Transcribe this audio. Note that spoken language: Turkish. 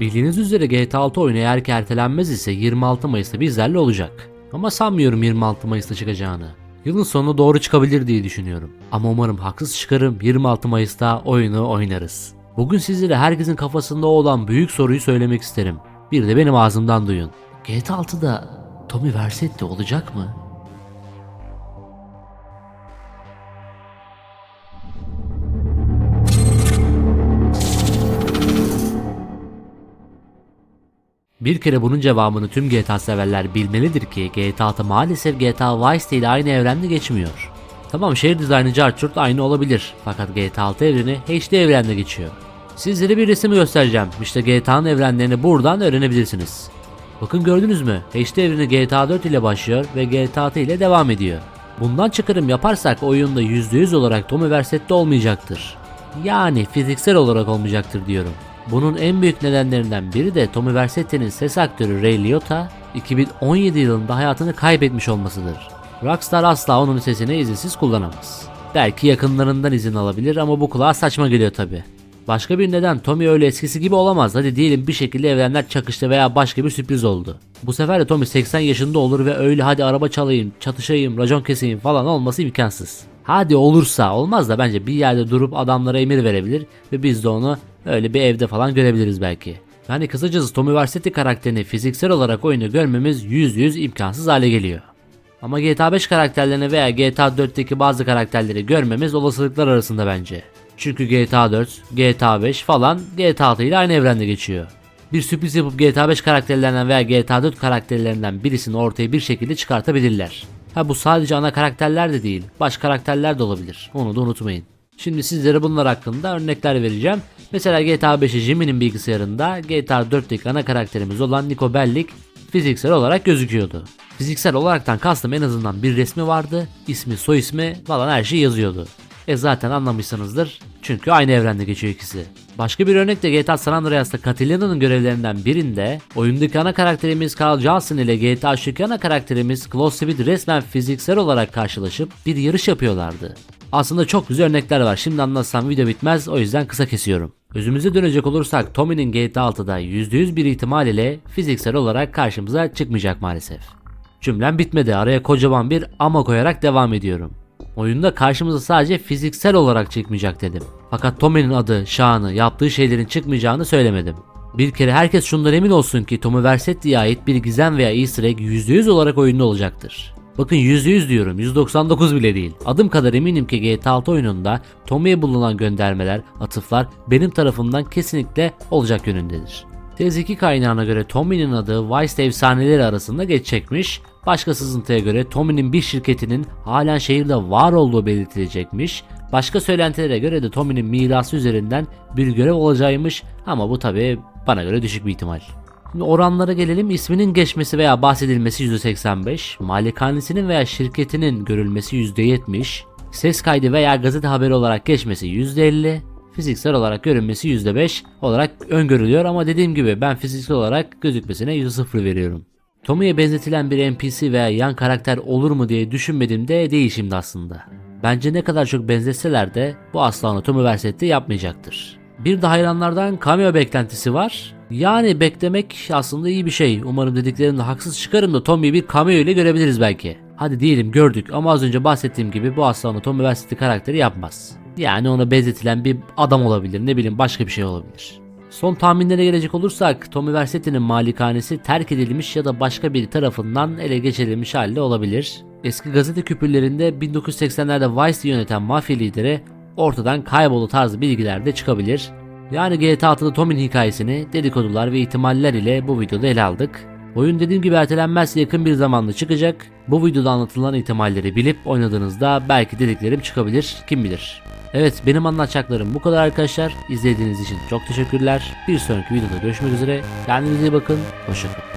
Bildiğiniz üzere GTA 6 oyunu eğer ki ertelenmez ise 26 Mayıs'ta bizlerle olacak. Ama sanmıyorum 26 Mayıs'ta çıkacağını. Yılın sonuna doğru çıkabilir diye düşünüyorum. Ama umarım haksız çıkarım 26 Mayıs'ta oyunu oynarız. Bugün sizlere herkesin kafasında olan büyük soruyu söylemek isterim. Bir de benim ağzımdan duyun. GTA 6'da Tommy Vercetti olacak mı? Bir kere bunun cevabını tüm GTA severler bilmelidir ki GTA 6 maalesef GTA Vice ile aynı evrende geçmiyor. Tamam şehir dizaynı Carchurt aynı olabilir fakat GTA 6 evreni HD evrende geçiyor. Sizlere bir resim göstereceğim. İşte GTA'nın evrenlerini buradan öğrenebilirsiniz. Bakın gördünüz mü? HD evreni GTA 4 ile başlıyor ve GTA 6 ile devam ediyor. Bundan çıkarım yaparsak oyunda %100 olarak Tommy Vercetti olmayacaktır. Yani fiziksel olarak olmayacaktır diyorum. Bunun en büyük nedenlerinden biri de Tommy Vercetti'nin ses aktörü Ray Liotta 2017 yılında hayatını kaybetmiş olmasıdır. Rockstar asla onun sesini izinsiz kullanamaz. Belki yakınlarından izin alabilir ama bu kulağa saçma geliyor tabi. Başka bir neden Tommy öyle eskisi gibi olamaz. Hadi diyelim bir şekilde evrenler çakıştı veya başka bir sürpriz oldu. Bu sefer de Tommy 80 yaşında olur ve öyle hadi araba çalayım, çatışayım, racon keseyim falan olması imkansız. Hadi olursa olmaz da bence bir yerde durup adamlara emir verebilir ve biz de onu öyle bir evde falan görebiliriz belki. Yani kısacası Tommy Vercetti karakterini fiziksel olarak oyunu görmemiz %100 imkansız hale geliyor. Ama GTA 5 karakterlerini veya GTA 4'teki bazı karakterleri görmemiz olasılıklar arasında bence. Çünkü GTA 4, GTA 5 falan GTA 6 ile aynı evrende geçiyor. Bir sürpriz yapıp GTA 5 karakterlerinden veya GTA 4 karakterlerinden birisini ortaya bir şekilde çıkartabilirler. Ha bu sadece ana karakterler de değil, baş karakterler de olabilir. Onu da unutmayın. Şimdi sizlere bunlar hakkında örnekler vereceğim. Mesela GTA 5'e Jimmy'nin bilgisayarında GTA 4'teki ana karakterimiz olan Nico Bellic fiziksel olarak gözüküyordu. Fiziksel olaraktan kastım en azından bir resmi vardı, ismi, soy ismi falan her şey yazıyordu. E zaten anlamışsınızdır. Çünkü aynı evrende geçiyor ikisi. Başka bir örnek de GTA San Andreas'ta Catalina'nın görevlerinden birinde oyundaki ana karakterimiz Carl Johnson ile GTA 3'teki ana karakterimiz Klaus Schmidt resmen fiziksel olarak karşılaşıp bir yarış yapıyorlardı. Aslında çok güzel örnekler var. Şimdi anlatsam video bitmez o yüzden kısa kesiyorum. Özümüze dönecek olursak Tommy'nin GTA 6'da %100 bir ihtimal ile fiziksel olarak karşımıza çıkmayacak maalesef. Cümlem bitmedi. Araya kocaman bir ama koyarak devam ediyorum. Oyunda karşımıza sadece fiziksel olarak çıkmayacak dedim. Fakat Tommy'nin adı, şanı, yaptığı şeylerin çıkmayacağını söylemedim. Bir kere herkes şundan emin olsun ki Tommy Vercetti'ye ait bir gizem veya easter egg %100 olarak oyunda olacaktır. Bakın %100 diyorum 199 bile değil. Adım kadar eminim ki GTA 6 oyununda Tommy'ye bulunan göndermeler, atıflar benim tarafımdan kesinlikle olacak yönündedir. Tez2 kaynağına göre Tommy'nin adı Vice efsaneleri arasında geçecekmiş. Başka sızıntıya göre Tommy'nin bir şirketinin halen şehirde var olduğu belirtilecekmiş. Başka söylentilere göre de Tommy'nin mirası üzerinden bir görev olacağıymış ama bu tabi bana göre düşük bir ihtimal. Şimdi oranlara gelelim. İsminin geçmesi veya bahsedilmesi %85, malikanesinin veya şirketinin görülmesi %70, ses kaydı veya gazete haberi olarak geçmesi %50, fiziksel olarak görünmesi %5 olarak öngörülüyor ama dediğim gibi ben fiziksel olarak gözükmesine %0 veriyorum. Tommy'ye benzetilen bir NPC veya yan karakter olur mu diye düşünmediğimde değil şimdi aslında. Bence ne kadar çok benzetseler de bu asla onu Tommy Vercetti yapmayacaktır. Bir de hayranlardan cameo beklentisi var. Yani beklemek aslında iyi bir şey. Umarım dediklerimde haksız çıkarım da Tommy'yi bir cameo ile görebiliriz belki. Hadi diyelim gördük ama az önce bahsettiğim gibi bu asla onu Tommy Vercetti karakteri yapmaz. Yani ona benzetilen bir adam olabilir ne bileyim başka bir şey olabilir. Son tahminlere gelecek olursak Tommy Vercetti'nin malikanesi terk edilmiş ya da başka biri tarafından ele geçirilmiş halde olabilir. Eski gazete küpürlerinde 1980'lerde Vice'i yöneten mafya lideri ortadan kaybolu tarzı bilgiler de çıkabilir. Yani GTA 6'da Tommy'nin hikayesini dedikodular ve ihtimaller ile bu videoda ele aldık. Oyun dediğim gibi ertelenmezse yakın bir zamanda çıkacak. Bu videoda anlatılan ihtimalleri bilip oynadığınızda belki dediklerim çıkabilir kim bilir. Evet benim anlatacaklarım bu kadar arkadaşlar. İzlediğiniz için çok teşekkürler. Bir sonraki videoda görüşmek üzere. Kendinize iyi bakın. Hoşçakalın.